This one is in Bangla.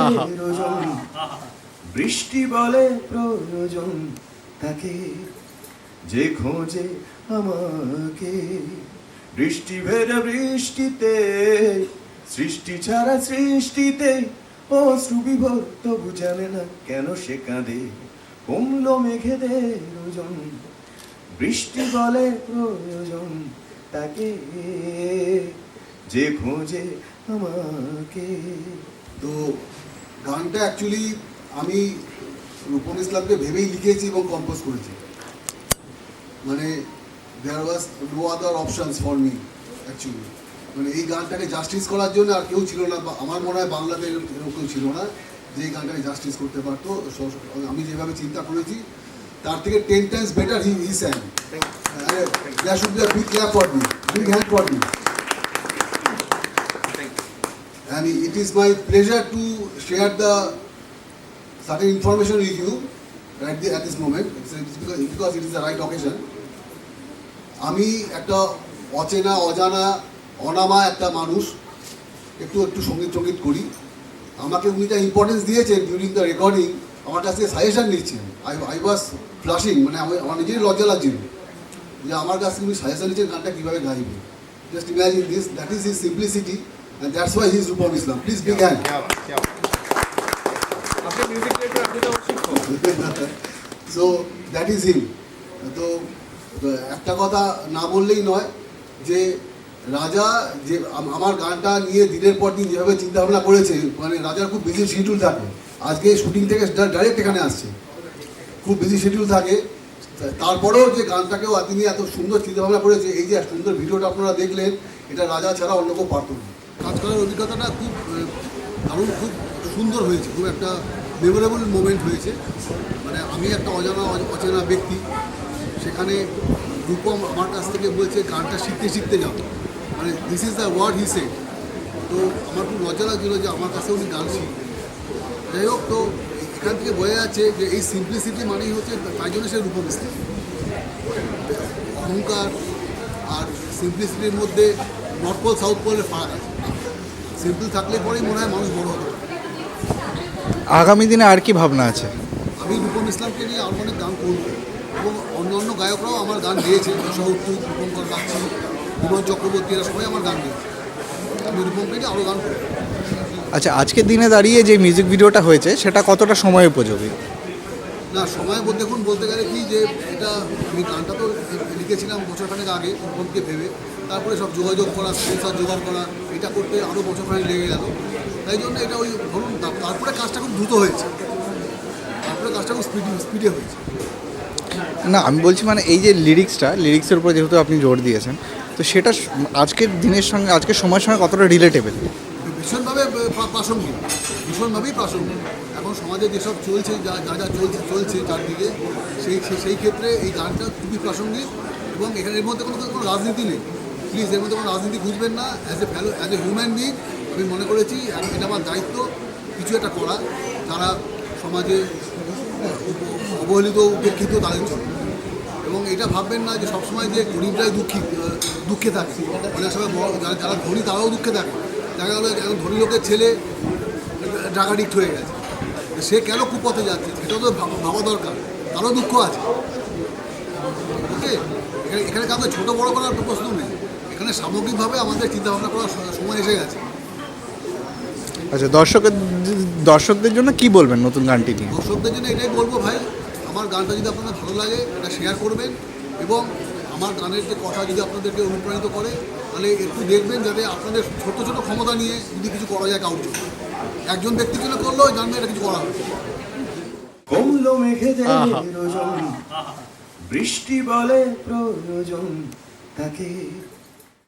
আহা। রোজন বৃষ্টি বলে প্রয়োজন তাকে, যে খোঁজে আমাকে। বৃষ্টি ভেজা বৃষ্টিতে, সৃষ্টি ছাড়া সৃষ্টিতে ও শ্রুবিভর তবু না কেন সে কাঁদে। কমলো মেঘেদের ওজন, বৃষ্টি বলে প্রয়োজন তাকে, যে খোঁজে আমাকে। তো গানটা অ্যাকচুয়ালি আমি রূপম ইসলামকে ভেবেই লিখেছি এবং কম্পোজ করেছি। মানে there was no other options for me actually মানে এই গানটাকে জাস্টিস করার জন্য আর কেউ ছিল না আমার মনে হয় বাংলাতে এরকম কেউ ছিল না যে এই গানটাকে জাস্টিস করতে পারতো। আমি যেভাবে চিন্তা করেছি তার থেকে ten times better he he sang that should be a big clap for me big hand for me and it is my pleasure to share the certain information with you at, the, at this moment. It's- it's because, because it is the right occasion. আমি একটা অচেনা অজানা অনামা একটা মানুষ একটু একটু সংগীত সংগীত করি। আমাকে উনি যা ইম্পর্টেন্স দিয়েছেন ডিউরিং দ্য রেকর্ডিং আমার কাছ থেকে সাজেশন নিচ্ছেন। আই আই ওয়াজ ফ্লাশিং মানে আমি আমার নিজেরই লজ্জা লাগছিল যে আমার কাছ থেকে উনি সাজেশন নিচ্ছেন গানটা কীভাবে গাইবে। Just imagine this that is his simplicity Rupam Islam please big hand আপনি মিউজিক ডিরেক্টর আপনি তো শিক্ষক সো দ্যাট ইজ হিম তো একটা কথা না বললেই নয় যে রাজা যে আম- আমার গানটা নিয়ে দিনের পর দিন যেভাবে চিন্তা ভাবনা করেছে মানে রাজার খুব বিজি শিডিউল থাকে। আজকে শুটিং থেকে ডাইরেক্ট এখানে আসছে। খুব বিজি শিডিউল থাকে। তারপরেও যে গানটাকেও তিনি এত সুন্দর চিন্তা ভাবনা করেছে এই যে সুন্দর ভিডিওটা আপনারা দেখলেন এটা রাজা ছাড়া অন্য কেউ পারত না। কাজ করার অভিজ্ঞতাটা খুব দারুণ, খুব সুন্দর হয়েছে, খুব একটা মেমোরেবল মোমেন্ট হয়েছে। মানে আমি একটা অজানা, অচেনা ব্যক্তি, সেখানে রূপম আমার কাছ থেকে বলছে, গানটা শিখতে শিখতে যাও। মানে this is the word he say তো আমার খুব লজ্জা লাগছিল যে আমার কাছে উনি গান শিখবেন যাই হোক, তো এখান থেকে বোঝা যাচ্ছে যে এই সিম্পলিসিটি মানেই হচ্ছে, তাই জন্য সে রূপম অহংকার আর সিম্পলিসিটির মধ্যে নর্থ পোল সাউথ পোলের ফারাক আছে। সিম্পল থাকলে পরেই মনে হয় মানুষ বড় হবে আগামী দিনে আর কি ভাবনা আছে? আমি রূপম ইসলামকে নিয়ে আরও অনেক গান করব এবং অন্য অন্য গায়করাও আমার গান গেয়েছে সৌত্তু রূপঙ্কর বাগচি বিমল চক্রবর্তী এরা সবাই আমার গান গেয়েছে। আমি রূপমকে নিয়ে আরও গান করব। আচ্ছা আজকের দিনে দাঁড়িয়ে যে মিউজিক ভিডিওটা হয়েছে সেটা কতটা সময় উপযোগী? না সময় বলতে দেখুন বলতে গেলে কি যে এটা আমি গানটা তো লিখেছিলাম বছরখানেক আগে রূপমকে ভেবে। তারপরে সব যোগাযোগ করা স্পন্সার জোগাড় করা এটা করতে আরও বছরখানেক লেগে গেল। তাই জন্য এটা ওই ধরুন তারপরে কাজটা খুব দ্রুত হয়েছে। তারপরে কাজটা খুব স্পিডি স্পিডে হয়েছে। না আমি বলছি মানে এই যে লিরিক্সটা লিরিক্সের উপর যেহেতু আপনি জোর দিয়েছেন তো সেটা আজকের দিনের সঙ্গে আজকের সময়ের সঙ্গে কতটা রিলেটেবল ভীষণভাবে প্রাসঙ্গিক ভীষণভাবেই প্রাসঙ্গিক। এখন সমাজে যেসব চলছে যা যা যা চলছে চলছে চারদিকে সেই সেই- সেই ক্ষেত্রে এই গানটা খুবই প্রাসঙ্গিক এবং এখানে এর মধ্যে কোনো কোনো রাজনীতি নেই। প্লিজ এর মধ্যে কোনো রাজনীতি খুঁজবেন না. As a fellow as a human being আমি মনে করেছি এটা আমার দায়িত্ব কিছু একটা করা, তারা সমাজে অবহেলিত, উপেক্ষিত তাদের জন্য। এবং এটা ভাববেন না যে সবসময় যে গরিবরাই দুঃখী দুঃখে থাকে। অনেক সময় যারা যারা ধনী, তারাও দুঃখে থাকে। দেখা গেলো একজন ধনী লোকের ছেলে ড্রাগাডিক্ট হয়ে গেছে। সে কেন কুপথে যাচ্ছে? সেটাও তো ভাবা দরকার। তারও দুঃখ আছে। ওকে এখানে এখানে কাউকে ছোটো বড়ো করার প্রশ্ন নেই। এখানে সামগ্রিকভাবে আমাদের চিন্তাভাবনা করার সময় এসে গেছে। আচ্ছা দর্শকের দর্শকদের জন্য কি বলবেন নতুন গানটি নিয়ে? দর্শকদের জন্য এটাই বলব ভাই আমার গানটা যদি আপনাদের ভালো লাগে এটা শেয়ার করবেন এবং আমার গানের যে কথা যদি আপনাদেরকে অনুপ্রাণিত করে তাহলে একটু দেখবেন যাতে আপনাদের ছোট ছোট ক্ষমতা নিয়ে যদি কিছু করা যায় কাউকে। একজন ব্যক্তির জন্য করলেও জানবে এটা কিছু করা হবে বৃষ্টি বলে প্রয়োজন তাকে।